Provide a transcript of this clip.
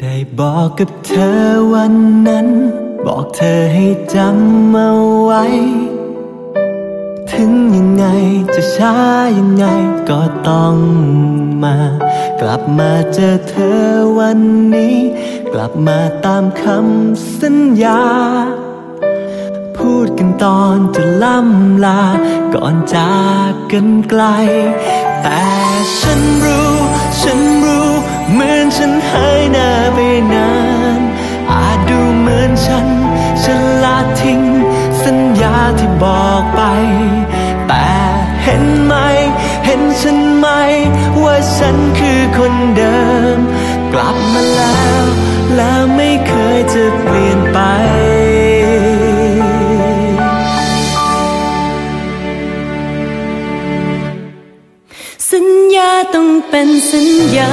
ได้บอกับเธอวันนั้น บอกเธอให้จำเอาไว้ ถึงยังไงจะช้ายังไงก็ต้องมา กลับมาเจอเธอวันนี้ กลับมาตามคำสัญญา พูดกันตอนจะล่ำลา ก่อนจากกันไกล แต่ฉันรู้ ฉันรู้ เหมือนฉันหา ฉัน ฉันละทิ้ง สัญญาที่บอกไป แต่เห็นไหม เห็นฉันไหม ว่าฉันคือคนเดิม กลับมาแล้ว แล้วไม่เคยจะเปลี่ยนไปสัญญาต้องเป็นสัญญา